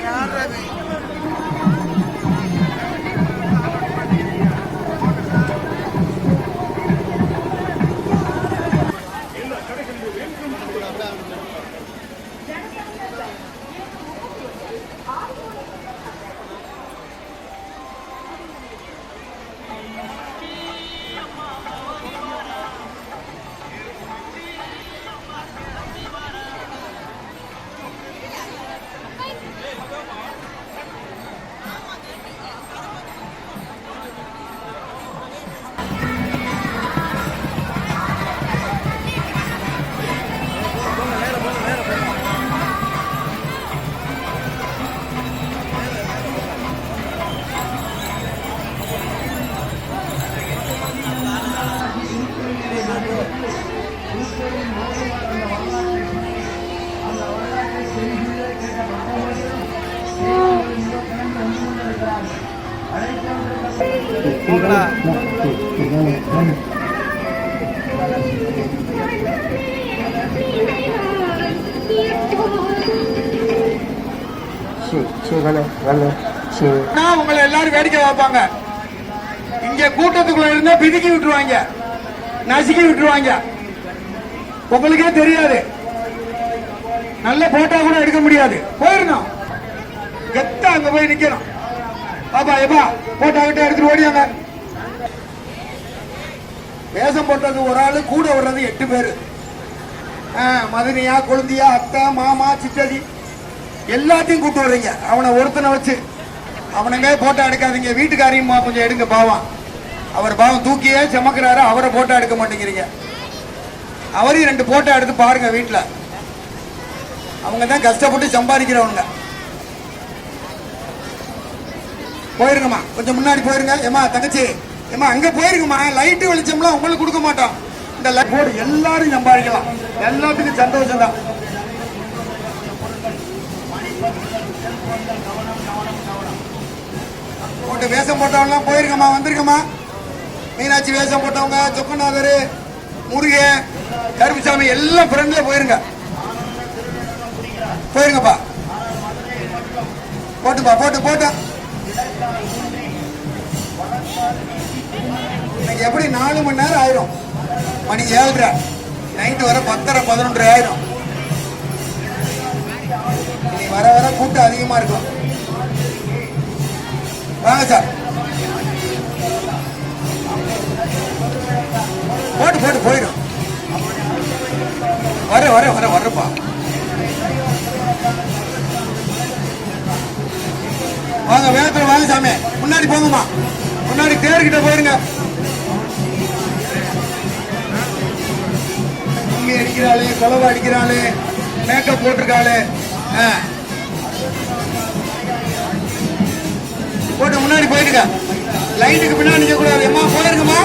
யார் நான் உங்களை எல்லாரும் வேடிக்கை பார்ப்பாங்க. இங்க கூட்டத்துக்குள்ள இருந்தா பிதுக்கி விட்டுருவாங்க. நசுக்கி விட்டுருவாங்க. உங்களுக்கே தெரியாது. நல்ல போட்டோ கூட எடுக்க முடியாது. போயிடணும். கெத்தா அங்க போய் நிக்கணும். பாப்பா எப்பா போட்டோ கிட்ட எடுத்துட்டு ஓடியாங்க. வேஷம் போட்டது ஒரு ஆள் கூட வர்றது எட்டு பேர். ஆ, மதனியா கொழுந்தியா அத்தை மாமா சித்தடி எல்லாத்தையும் கூட்டு வர்றீங்க. அவனை ஒருத்தனை வச்சு அவனுங்க போட்டோ எடுக்காதீங்க. வீட்டுக்காரையும் கொஞ்சம் எடுங்க பாவம். அவர் பாவம் தூக்கியே சுமக்கிறாரு அவரை போட்டோ எடுக்க மாட்டேங்கிறீங்க. அவரையும் ரெண்டு போட்டோ எடுத்து பாருங்க வீட்டில். அவங்க தான் கஷ்டப்பட்டு சம்பாதிக்கிறவங்க. போயிருங்கம்மா. கொஞ்சம் முன்னாடி போயிருங்க. ஏமா தங்கச்சி. ஏமா அங்க போயிருக்குமா லைட்டு வெளிச்சம்லாம் உங்களுக்கு கொடுக்க மாட்டோம். இந்த லைட் போர்டு எல்லாரும் சம்பாதிக்கலாம். எல்லாத்துக்கும் சந்தோஷம் தான். போட்டு வேஷம் போட்டவங்கலாம் போயிருக்கமா வந்திருக்கமா மீனாட்சி வேஷம் போட்டவங்க சொக்கநாதர் முருகன் கருப்புசாமி எல்லாம் ஃப்ரெண்ட்ல போயிருங்க. போயிருங்கப்பா. போட்டுப்பா போட்டு போட்டு. இன்னைக்கு எப்படி நாலு மணி நேரம் ஆயிரும்? மணி ஏழரை. நைட்டு வர பத்தரை பதினொன்றரை ஆயிரும். இன்னைக்கு வர வர கூட்டம் அதிகமா இருக்கும். வாங்க சார். போட்டு போட்டு போயிடும் வர வர வர வரப்பா வாங்க வேகத்தில் வாங்க சாமி. முன்னாடி போங்கம்மா. முன்னாடி தேர்கிட்ட போயிருங்க. கும்மி அடிக்கிறாளே குலவை அடிக்கிறாளே மேக்கப் போட்டிருக்காளே. ஆ. போட்டு முன்னாடி போயிருங்க லைட்டுக்கு பின்னாடி நிக்க கூடாது அம்மா போயிருக்குமா